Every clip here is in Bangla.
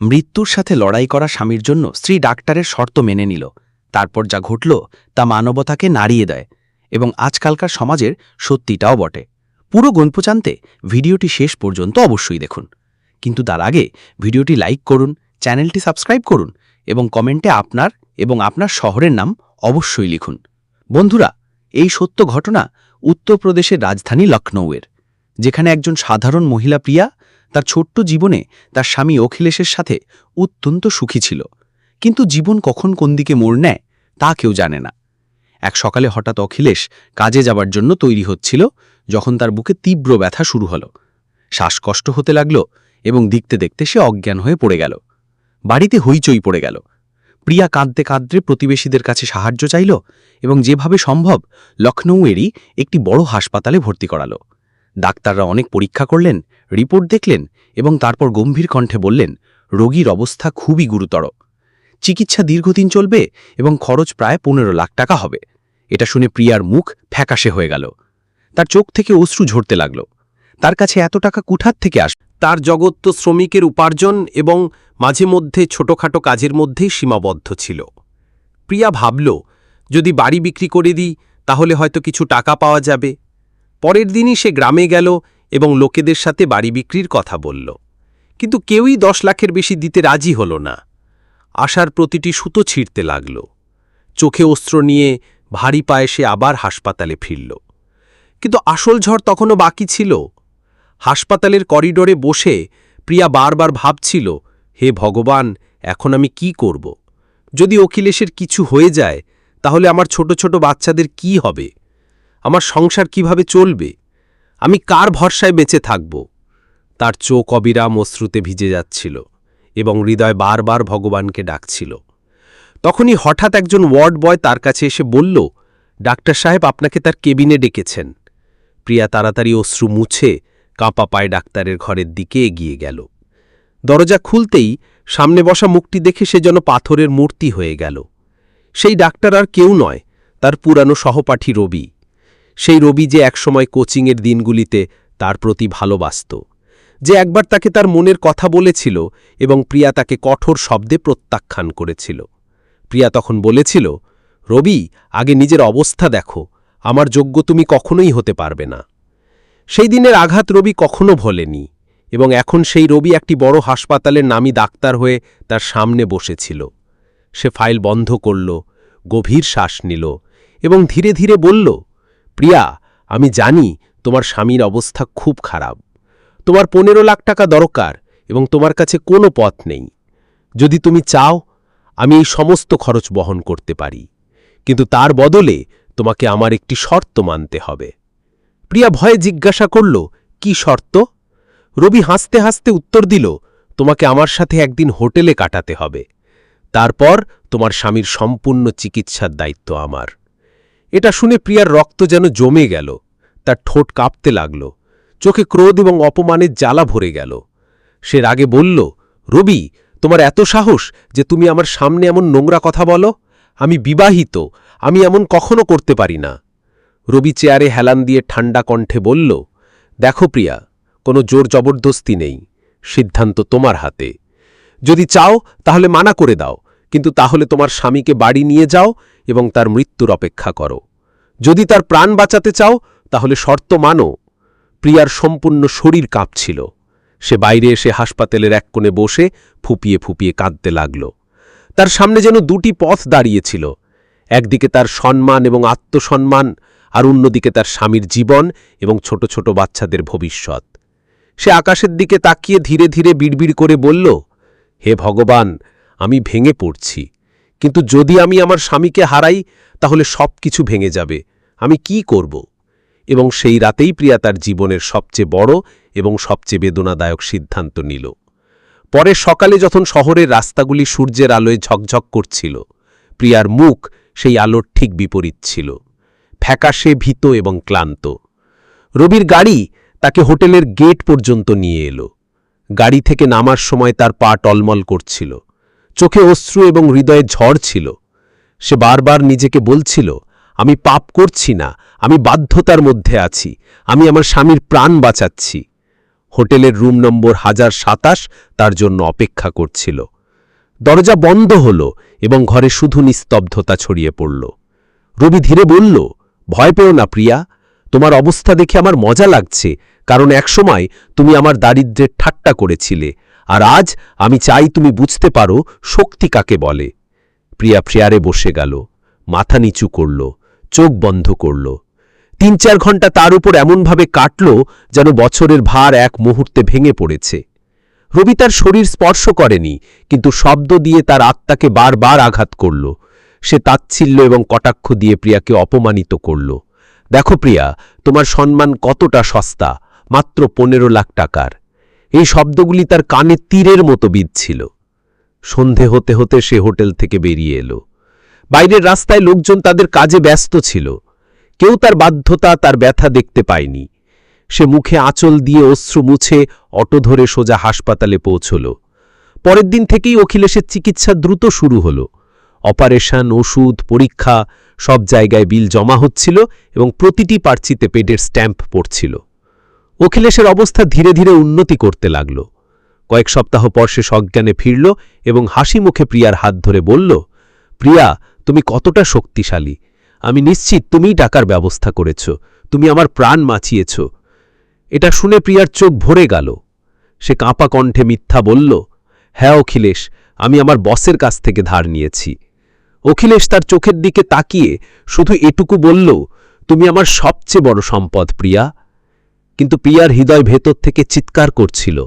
মৃত্যুর সাথে লড়াই করা স্বামীর জন্য স্ত্রী ডাক্তারের শর্ত মেনে নিল। তারপর যা ঘটল তা মানবতাকে নাড়িয়ে দেয় এবং আজকালকার সমাজের সত্যিটাও বটে। পুরো গল্প জানতে ভিডিওটি শেষ পর্যন্ত অবশ্যই দেখুন। কিন্তু তার আগে ভিডিওটি লাইক করুন, চ্যানেলটি সাবস্ক্রাইব করুন এবং কমেন্টে আপনার এবং আপনার শহরের নাম অবশ্যই লিখুন। বন্ধুরা, এই সত্য ঘটনা উত্তরপ্রদেশের রাজধানী লখনৌয়ের যেখানে একজন সাধারণ মহিলা প্রিয়া তার ছোট্ট জীবনে তার স্বামী অখিলেশের সাথে অত্যন্ত সুখী ছিল। কিন্তু জীবন কখন কোন দিকে মোড় নেয়, তা কেউ জানে না। এক সকালে হঠাৎ অখিলেশ কাজে যাবার জন্য তৈরি হচ্ছিল, যখন তার বুকে তীব্র ব্যথা শুরু হলো। শ্বাসকষ্ট হতে লাগল এবং দেখতে দেখতে সে অজ্ঞান হয়ে পড়ে গেল। বাড়িতে হইচই পড়ে গেল। প্রিয়া কাঁদতে কাঁদতে প্রতিবেশীদের কাছে সাহায্য চাইল এবং যেভাবে সম্ভব লখনৌয়েরই একটি বড় হাসপাতালে ভর্তি করালো। ডাক্তাররা অনেক পরীক্ষা করলেন, রিপোর্ট দেখলেন এবং তারপর গম্ভীর কণ্ঠে বললেন, রোগীর অবস্থা খুবই গুরুতর। চিকিৎসা দীর্ঘদিন চলবে এবং খরচ প্রায় পনেরো লাখ টাকা হবে এটা শুনে প্রিয়ার মুখ ফ্যাকাশে হয়ে গেল। তার চোখ থেকে অশ্রু ঝরতে লাগল। তার কাছে এত টাকা কুঠার থেকে আস তার জগৎ তো শ্রমিকের উপার্জন এবং মাঝে মধ্যে ছোটখাটো কাজের মধ্যেই সীমাবদ্ধ ছিল। প্রিয়া ভাবল, যদি বাড়ি বিক্রি করে দিই, তাহলে হয়তো কিছু টাকা পাওয়া যাবে। পরের দিনই সে গ্রামে গেল এবং লোকেদের সাথে বাড়ি বিক্রির কথা বলল। কিন্তু কেউই দশ লাখের বেশি দিতে রাজি হল না। আশার প্রতিটি সুতো ছিঁড়তে লাগল। চোখে অস্ত্র নিয়ে ভারী পায়ে সে আবার হাসপাতালে ফিরল। কিন্তু আসল ঝড় তখনও বাকি ছিল। হাসপাতালের করিডোরে বসে প্রিয়া বারবার ভাবছিল, হে ভগবান, এখন আমি কি করব? যদি অখিলেশের কিছু হয়ে যায়, তাহলে আমার ছোট ছোট বাচ্চাদের কি হবে? আমার সংসার কীভাবে চলবে? আমি কার ভরসায় বেঁচে থাকব? তার চোখ অবিরাম অশ্রুতে ভিজে যাচ্ছিল এবং হৃদয় বারবার ভগবানকে ডাকছিল। তখনই হঠাৎ একজন ওয়ার্ড বয় তার কাছে এসে বলল, ডাক্তার সাহেব, আপনাকে তার কেবিনে ডেকেছেন। প্রিয়া তাড়াতাড়ি অশ্রু মুছে কাঁপা পায়ে ডাক্তারের ঘরের দিকে এগিয়ে গেল। দরজা খুলতেই সামনে বসা মুখটি দেখে সে যেন পাথরের মূর্তি হয়ে গেল। সেই ডাক্তার আর কেউ নয়, তার পুরানো সহপাঠী রবি। সেই রবি যে একসময় কোচিংয়ের দিনগুলিতে তার প্রতি ভালোবাসত, যে একবার তাকে তার মনের কথা বলেছিল এবং প্রিয়া তাকে কঠোর শব্দে প্রত্যাখ্যান করেছিল। প্রিয়া তখন বলেছিল, রবি, আগে নিজের অবস্থা দেখো, আমার যোগ্য তুমি কখনোই হতে পারবে না। সেই দিনের আঘাত রবি কখনো ভোলেনি এবং এখন সেই রবি একটি বড় হাসপাতালের নামী ডাক্তার হয়ে তার সামনে বসেছিল। সে ফাইল বন্ধ করল, গভীর শ্বাস নিল এবং ধীরে ধীরে বলল প্রিয়া, আমি জানি তোমার স্বামীর অবস্থা খুব খারাপ। তোমার পনেরো লাখ টাকা দরকার এবং তোমার কাছে কোনো পথ নেই। যদি তুমি চাও, আমি এই সমস্ত খরচ বহন করতে পারি। কিন্তু তার বদলে তোমাকে আমার একটি শর্ত মানতে হবে। প্রিয়া ভয়ে জিজ্ঞাসা করল, কি শর্ত? রবি হাসতে হাসতে উত্তর দিল, তোমাকে আমার সাথে একদিন হোটেলে কাটাতে হবে। তারপর তোমার স্বামীর সম্পূর্ণ চিকিৎসার দায়িত্ব আমার। এটা শুনে প্রিয়ার রক্ত যেন জমে গেল। তার ঠোঁট কাঁপতে লাগল। চোখে ক্রোধ এবং অপমানের জ্বালা ভরে গেল। সে রাগে বলল, রবি, তোমার এত সাহস যে তুমি আমার সামনে এমন নোংরা কথা বলো? আমি বিবাহিত, আমি এমন কখনো করতে পারি না। রবি চেয়ারে হেলান দিয়ে ঠান্ডা কণ্ঠে বলল, দেখো প্রিয়া, কোনো জোর জবরদস্তি নেই। সিদ্ধান্ত তোমার হাতে। যদি চাও তাহলে মানা করে দাও, কিন্তু তাহলে তোমার স্বামীকে বাড়ি নিয়ে যাও এবং তার মৃত্যুর অপেক্ষা করো। যদি তার প্রাণ বাঁচাতে চাও, তাহলে শর্ত মানো, প্রিয়ার সম্পূর্ণ শরীর কাঁপছিল। সে বাইরে এসে হাসপাতালের এক কোণে বসে ফুপিয়ে ফুপিয়ে কাঁদতে লাগল। তার সামনে যেন দুটি পথ দাঁড়িয়েছিল, একদিকে তার সম্মান এবং আত্মসম্মান, আর অন্যদিকে তার স্বামীর জীবন এবং ছোট ছোট বাচ্চাদের ভবিষ্যৎ। সে আকাশের দিকে তাকিয়ে ধীরে ধীরে বিড়বিড় করে বলল, হে ভগবান, আমি ভেঙে পড়ছি। কিন্তু যদি আমি আমার স্বামীকে হারাই, তাহলে সব কিছু ভেঙে যাবে। আমি কি করব? এবং সেই রাতেই প্রিয়া তার জীবনের সবচেয়ে বড় এবং সবচেয়ে বেদনাদায়ক সিদ্ধান্ত নিল। পরে সকালে যখন শহরের রাস্তাগুলি সূর্যের আলোয় ঝকঝক করছিল, প্রিয়ার মুখ সেই আলোর ঠিক বিপরীত ছিল। ফ্যাকাশে ভীত এবং ক্লান্ত। রবির গাড়ি তাকে হোটেলের গেট পর্যন্ত নিয়ে এলো। গাড়ি থেকে নামার সময় তার পা টলমল করছিল। চোখে অশ্রু এবং হৃদয়ে ঝড় ছিল। সে বারবার নিজেকে বলছিল, আমি পাপ করছি না, আমি বাধ্যতার মধ্যে আছি, আমি আমার স্বামীর প্রাণ বাঁচাচ্ছি। হোটেলের রুম নম্বর হাজার সাতাশ তার জন্য অপেক্ষা করছিল। দরজা বন্ধ হল এবং ঘরে শুধু নিস্তব্ধতা ছড়িয়ে পড়ল। রবি ধীরে বলল, ভয় পেও না প্রিয়া, তোমার অবস্থা দেখে আমার মজা লাগছে, কারণ একসময় তুমি আমার দারিদ্রের ঠাট্টা করেছিলে আর আজ আমি চাই তুমি বুঝতে পারো শক্তি কাকে বলে। প্রিয়া প্রিয়ারে বসে গেল, মাথা নিচু করল, চোখ বন্ধ করল। তিন চার ঘণ্টা তার উপর এমনভাবে কাটল যেন বছরের ভার এক মুহূর্তে ভেঙে পড়েছে। রবি তার শরীর স্পর্শ করেনি, কিন্তু শব্দ দিয়ে তার আত্মাকে বারবার আঘাত করল। সে তাচ্ছিল্য এবং কটাক্ষ দিয়ে প্রিয়াকে অপমানিত করল। দেখো প্রিয়া, তোমার সম্মান কতটা সস্তা, মাত্র পনেরো লাখ টাকার। এই শব্দগুলি তার কানে তীরের মতো বিধছিল। সন্ধে হতে হতে সে হোটেল থেকে বেরিয়ে এলো। বাইরের রাস্তায় লোকজন তাদের কাজে ব্যস্ত ছিল। কেউ তার বাধ্যতা, তার ব্যথা দেখতে পায়নি। সে মুখে আঁচল দিয়ে অশ্রু মুছে অটো ধরে সোজা হাসপাতালে পৌঁছল। পরের দিন থেকেই অখিলেশের চিকিৎসা দ্রুত শুরু হল। অপারেশন, ওষুধ, পরীক্ষা, সব জায়গায় বিল জমা হচ্ছিল এবং প্রতিটি পার্চিতে পেটের স্ট্যাম্প পড়ছিল। অখিলেশের অবস্থা ধীরে ধীরে উন্নতি করতে লাগল। কয়েক সপ্তাহ পর সে সজ্ঞানে ফিরল এবং হাসি মুখে প্রিয়ার হাত ধরে বলল, প্রিয়া, তুমি কতটা শক্তিশালী। আমি নিশ্চিত তুমিই টাকার ব্যবস্থা করেছ। তুমি আমার প্রাণ বাঁচিয়েছ এটা শুনে প্রিয়ার চোখ ভরে গেল। সে কাঁপা কণ্ঠে মিথ্যা বলল হ্যাঁ অখিলেশ, আমি আমার বসের কাছ থেকে ধার নিয়েছি। অখিলেশ তার চোখের দিকে তাকিয়ে শুধু এটুকু বলল, তুমি আমার সবচেয়ে বড় সম্পদ, প্রিয়া। কিন্তু প্রিয়ার হৃদয় ভেতর থেকে চিৎকার করছিল।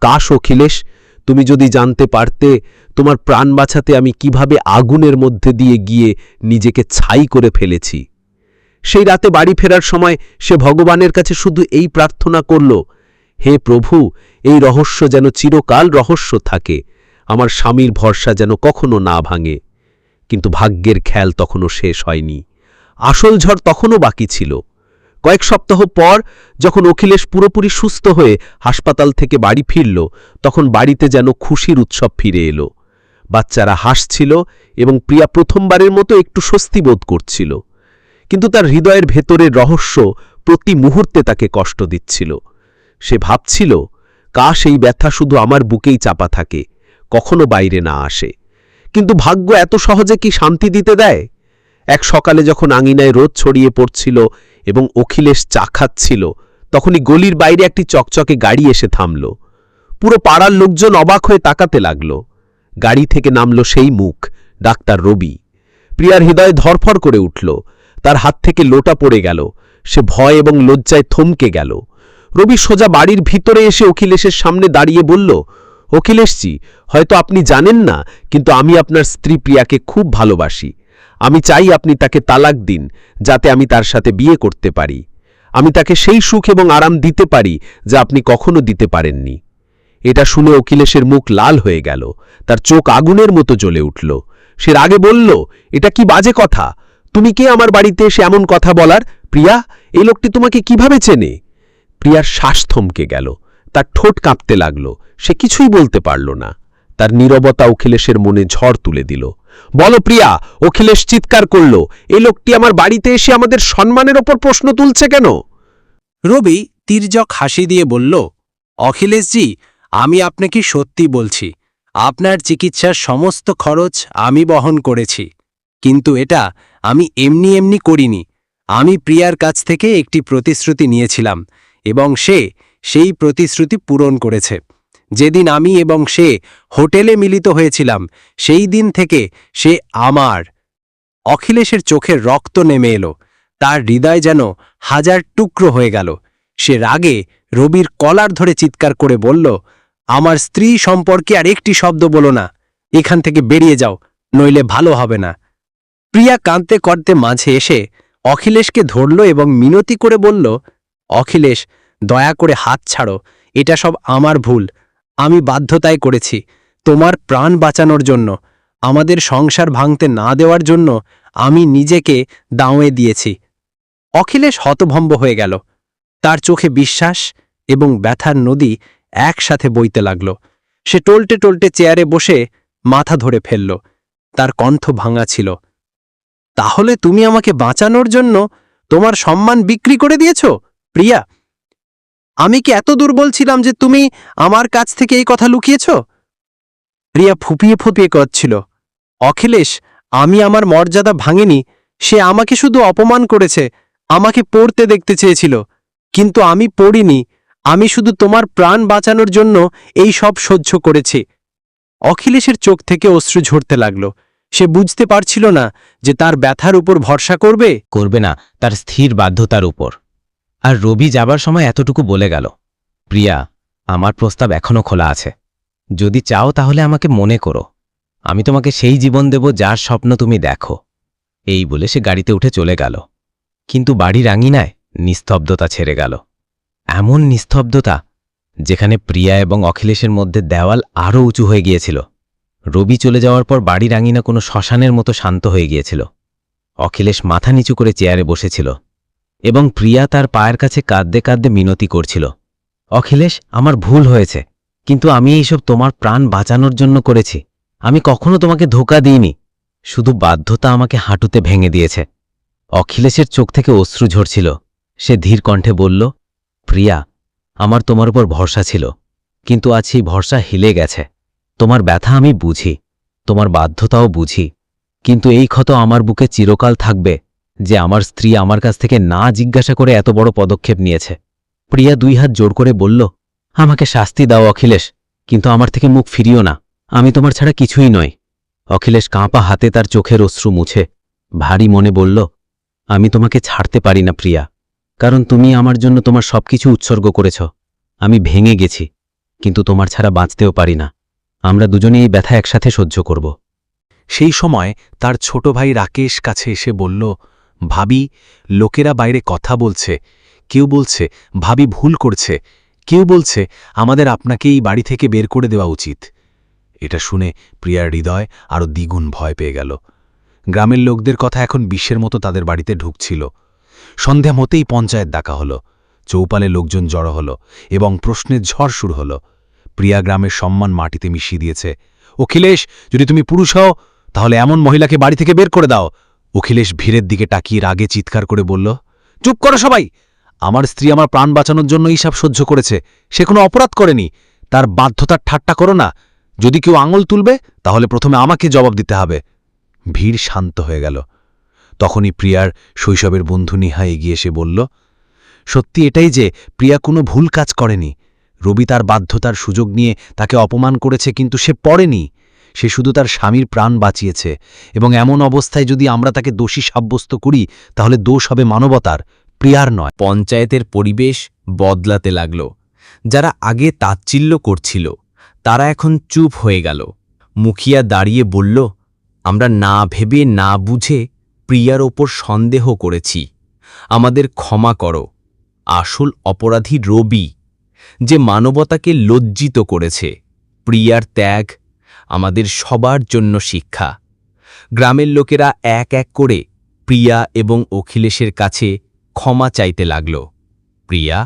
কাশ অখিলেশ তুমি যদি জানতে পারতে, তোমার প্রাণ বাঁচাতে আমি কীভাবে আগুনের মধ্যে দিয়ে গিয়ে নিজেকে ছাই করে ফেলেছি। সেই রাতে বাড়ি ফেরার সময় সে ভগবানের কাছে শুধু এই প্রার্থনা করল, হে প্রভু, এই রহস্য যেন চিরকাল রহস্য থাকে। আমার স্বামীর ভরসা যেন কখনো না ভাঙে। কিন্তু ভাগ্যের খেয়াল তখনও শেষ হয়নি। আসল ঝড় তখনও বাকি ছিল। কয়েক সপ্তাহ পর যখন অখিলেশ পুরোপুরি সুস্থ হয়ে হাসপাতাল থেকে বাড়ি ফিরল, তখন বাড়িতে যেন খুশির উৎসব ফিরে এলো। বাচ্চারা হাসছিল এবং প্রিয়া প্রথমবারের মতো একটু স্বস্তি বোধ করছিল। কিন্তু তার হৃদয়ের ভেতরের রহস্য প্রতি মুহূর্তে তাকে কষ্ট দিচ্ছিল। সে ভাবছিল কাশ এই ব্যথা শুধু আমার বুকেই চাপা থাকে, কখনো বাইরে না আসে। কিন্তু ভাগ্য এত সহজে কি শান্তি দিতে দেয়? এক সকালে যখন আঙিনায় রোদ ছড়িয়ে পড়ছিল এবং অখিলেশ চা খাচ্ছিল তখনই গলির বাইরে একটি চকচকে গাড়ি এসে থামল। পুরো পাড়ার লোকজন অবাক হয়ে তাকাতে লাগল। গাড়ি থেকে নামল সেই মুখ, ডাক্তার রবি। প্রিয়ার হৃদয়ে ধরফর করে উঠল। তার হাত থেকে লোটা পড়ে গেল। সে ভয় এবং লজ্জায় থমকে গেল। রবি সোজা বাড়ির ভিতরে এসে অখিলেশের সামনে দাঁড়িয়ে বলল, অখিলেশজি, হয়তো আপনি জানেন না, কিন্তু আমি আপনার স্ত্রী প্রিয়াকে খুব ভালোবাসি। আমি চাই আপনি তাকে তালাক দিন, যাতে আমি তার সাথে বিয়ে করতে পারি। আমি তাকে সেই সুখ এবং আরাম দিতে পারি, যা আপনি কখনো দিতে পারেননি। এটা শুনে অখিলেশের মুখ লাল হয়ে গেল। তার চোখ আগুনের মতো জ্বলে উঠল। সে আগে বলল, এটা কি বাজে কথা? তুমি কে আমার বাড়িতে এসে এমন কথা বলার? প্রিয়া, এই লোকটি তোমাকে কীভাবে চেনে? প্রিয়ার শ্বাস থমকে গেল। তার ঠোঁট কাঁপতে লাগল। সে কিছুই বলতে পারল না। তার নীরবতা অখিলেশের মনে ঝড় তুলে দিল। বলো প্রিয়া, অখিলেশ চিৎকার করল এই লোকটি আমার বাড়িতে এসে আমাদের সম্মানের ওপর প্রশ্ন তুলছে কেন? রবি তির্যক হাসি দিয়ে বলল, অখিলেশজি, আমি আপনাকে সত্যি বলছি, আপনার চিকিৎসার সমস্ত খরচ আমি বহন করেছি, কিন্তু এটা আমি এমনি এমনি করিনি, আমি প্রিয়ার কাছ থেকে একটি প্রতিশ্রুতি নিয়েছিলাম, এবং সে সেই প্রতিশ্রুতি পূরণ করেছে। যেদিন আমি এবং সে হোটেলে মিলিত হয়েছিলাম, সেই দিন থেকে সে আমার অখিলেশের চোখের রক্ত নেমে এলো। তার হৃদয় যেন হাজার টুকরো হয়ে গেল। সে রাগে রবির কলার ধরে চিৎকার করে বলল, আমার স্ত্রী সম্পর্কে আর একটি শব্দ বলো না। এখান থেকে বেরিয়ে যাও, নইলে ভালো হবে না। প্রিয়া কাঁদতে করতে মাঝে এসে অখিলেশকে ধরল এবং মিনতি করে বলল, অখিলেশ, দয়া করে হাত ছাড়ো। এটা সব আমার ভুল। আমি বাধ্যতায় করেছি তোমার প্রাণ বাঁচানোর জন্য, আমাদের সংসার ভাঙতে না দেওয়ার জন্য আমি নিজেকে দাঁওয়ে দিয়েছি। অখিলেশ হতভম্ব হয়ে গেল। তার চোখে বিশ্বাস এবং ব্যথার নদী একসাথে বইতে লাগল। সে টলটে টলটে চেয়ারে বসে মাথা ধরে ফেলল। তার কণ্ঠ ভাঙা ছিল। তাহলে তুমি আমাকে বাঁচানোর জন্য তোমার সম্মান বিক্রি করে দিয়েছ? প্রিয়া আমি কি এত দুর্বল ছিলাম যে তুমি আমার কাছ থেকে এই কথা লুকিয়েছ? প্রিয়া ফুপিয়ে ফুপিয়ে করছিল অখিলেশ, আমি আমার মর্যাদা ভাঙিনি। সে আমাকে শুধু অপমান করেছে, আমাকে পড়তে দেখতে চেয়েছিল। কিন্তু আমি পড়িনি। আমি শুধু তোমার প্রাণ বাঁচানোর জন্য এই সব সহ্য করেছি। অখিলেশের চোখ থেকে অশ্রু ঝরতে লাগল। সে বুঝতে পারছিল না যে তার ব্যথার উপর ভরসা করবে? করবে না, তার স্থির বাধ্যতার উপর। আর রবি যাবার সময় এতটুকু বলে গেল, প্রিয়া, আমার প্রস্তাব এখনও খোলা আছে। যদি চাও তাহলে আমাকে মনে করো। আমি তোমাকে সেই জীবন দেব যার স্বপ্ন তুমি দেখো। এই বলে সে গাড়িতে উঠে চলে গেল। কিন্তু বাড়ির আঙিনায় নিস্তব্ধতা ছেড়ে গেল। এমন নিস্তব্ধতা যেখানে প্রিয়া এবং অখিলেশের মধ্যে দেওয়াল আরও উঁচু হয়ে গিয়েছিল। রবি চলে যাওয়ার পর বাড়ির আঙিনা কোনো শ্মশানের মতো শান্ত হয়ে গিয়েছিল। অখিলেশ মাথা নিচু করে চেয়ারে বসেছিল। এবং প্রিয়া তার পায়ের কাছে কাঁদতে কাঁদতে মিনতি করছিল। অখিলেশ, আমার ভুল হয়েছে, কিন্তু আমি এইসব তোমার প্রাণ বাঁচানোর জন্য করেছি। আমি কখনো তোমাকে ধোকা দিইনি। শুধু বাধ্যতা আমাকে হাঁটুতে ভেঙে দিয়েছে। অখিলেশের চোখ থেকে অশ্রু ঝরছিল। সে ধীর কণ্ঠে বলল, প্রিয়া, আমার তোমার উপর ভরসা ছিল, কিন্তু আজ সেই ভরসা হিলে গেছে। তোমার ব্যথা আমি বুঝি, তোমার বাধ্যতাও বুঝি, কিন্তু এই ক্ষত আমার বুকে চিরকাল থাকবে। যে আমার স্ত্রী আমার কাছ থেকে না জিজ্ঞাসা করে এত বড় পদক্ষেপ নিয়েছে। প্রিয়া দুই হাত জোর করে বলল, আমাকে শাস্তি দাও, অখিলেশ, কিন্তু আমার থেকে মুখ ফিরিও না। আমি তোমার ছাড়া কিছুই নই। অখিলেশ কাঁপা হাতে তার চোখের অশ্রু মুছে, ভারী মনে বলল, আমি তোমাকে ছাড়তে পারি না, প্রিয়া, কারণ তুমি আমার জন্য তোমার সবকিছু উৎসর্গ করেছ। আমি ভেঙে গেছি, কিন্তু তোমার ছাড়া বাঁচতেও পারি না। আমরা দুজনে এই ব্যথা একসাথে সহ্য করব। সেই সময় তার ছোট ভাই রাকেশ কাছে এসে বলল ভাবি, লোকেরা বাইরে কথা বলছে। কেউ বলছে, ভাবি ভুল করছে। কেউ বলছে, আমাদের আপনাকে এই বাড়ি থেকে বের করে দেওয়া উচিত। এটা শুনে প্রিয়ার হৃদয় আরও দ্বিগুণ ভয় পেয়ে গেল। গ্রামের লোকদের কথা এখন বিশ্বের মতো তাদের বাড়িতে ঢুকছিল। সন্ধ্যা মতেই পঞ্চায়েত ডাকা হলো। চৌপালে লোকজন জড়ো হলো এবং প্রশ্নের ঝড় শুরু হলো। প্রিয়া গ্রামের সম্মান মাটিতে মিশিয়ে দিয়েছে। অখিলেশ, যদি তুমি পুরুষ হও, তাহলে এমন মহিলাকে বাড়ি থেকে বের করে দাও। অখিলেশ ভিড়ের দিকে তাকিয়ে রাগে চিৎকার করে বলল, চুপ করো সবাই! আমার স্ত্রী আমার প্রাণ বাঁচানোর জন্য এই সব সহ্য করেছে। সে কোনো অপরাধ করেনি। তার বাধ্যতার ঠাট্টা করো না। যদি কেউ আঙুল তুলবে, তাহলে প্রথমে আমাকে জবাব দিতে হবে। ভিড় শান্ত হয়ে গেল। তখনই প্রিয়ার শৈশবের বন্ধু নিহা এগিয়ে এসে বলল, সত্যি এটাই যে প্রিয়া কোনো ভুল কাজ করেনি। রবি তার বাধ্যতার সুযোগ নিয়ে তাকে অপমান করেছে, কিন্তু সে পড়েনি। সে শুধু তার স্বামীর প্রাণ বাঁচিয়েছে, এবং এমন অবস্থায় যদি আমরা তাকে দোষী সাব্যস্ত করি, তাহলে দোষ হবে মানবতার, প্রিয়ার নয়। পঞ্চায়েতের পরিবেশ বদলাতে লাগল। যারা আগে তাচ্ছিল্য করছিল, তারা এখন চুপ হয়ে গেল। মুখিয়া দাঁড়িয়ে বলল, আমরা না ভেবে, না বুঝে প্রিয়ার ওপর সন্দেহ করেছি। আমাদের ক্ষমা করো। আসল অপরাধী রবি, যে মানবতাকে লজ্জিত করেছে। প্রিয়ার ত্যাগ আমাদের সবার জন্য শিক্ষা। গ্রামের লোকেরা এক এক করে প্রিয়া এবং অখিলেশের কাছে ক্ষমা চাইতে লাগল। প্রিয়া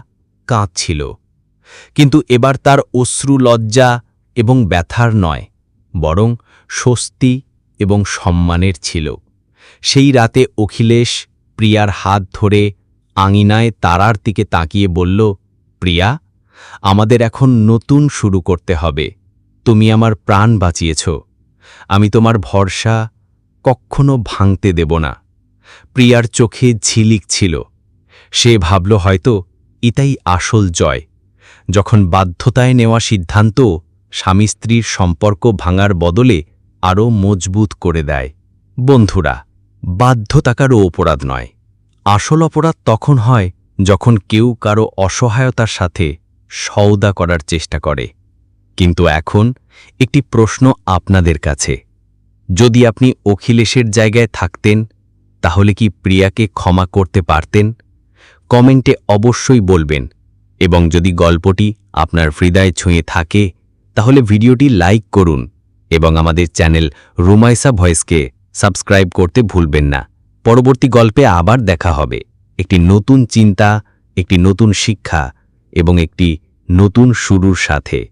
কাঁদছিল। কিন্তু এবার তার অশ্রু লজ্জা এবং ব্যথার নয়, বরং স্বস্তি এবং সম্মানের ছিল। সেই রাতে অখিলেশ প্রিয়ার হাত ধরে আঙিনায় তারার দিকে তাকিয়ে বলল, প্রিয়া, আমাদের এখন নতুন শুরু করতে হবে। তুমি আমার প্রাণ বাঁচিয়েছ। আমি তোমার ভরসা কখনো ভাঙতে দেব না। প্রিয়ার চোখে ঝিলিক ছিল। সে ভাবল হয়তো ইতাই আসল জয়। যখন বাধ্যতায় নেওয়া সিদ্ধান্ত স্বামী স্ত্রীর সম্পর্ক ভাঙার বদলে আরও মজবুত করে দেয়। বন্ধুরা, বাধ্যতাকারও অপরাধ নয়। আসল অপরাধ তখন হয় যখন কেউ কারও অসহায়তার সাথে সওদা করার চেষ্টা করে। কিন্তু এখন একটি প্রশ্ন আপনাদের কাছে। যদি আপনি অখিলেশের জায়গায় থাকতেন, তাহলে কি প্রিয়াকে ক্ষমা করতে পারতেন? কমেন্টে অবশ্যই বলবেন। এবং যদি গল্পটি আপনার হৃদয় ছুঁয়ে থাকে, তাহলে ভিডিওটি লাইক করুন এবং আমাদের চ্যানেল রুমাইসা ভয়েসকে সাবস্ক্রাইব করতে ভুলবেন না। পরবর্তী গল্পে আবার দেখা হবে। একটি নতুন চিন্তা, একটি নতুন শিক্ষা এবং একটি নতুন শুরুর সাথে।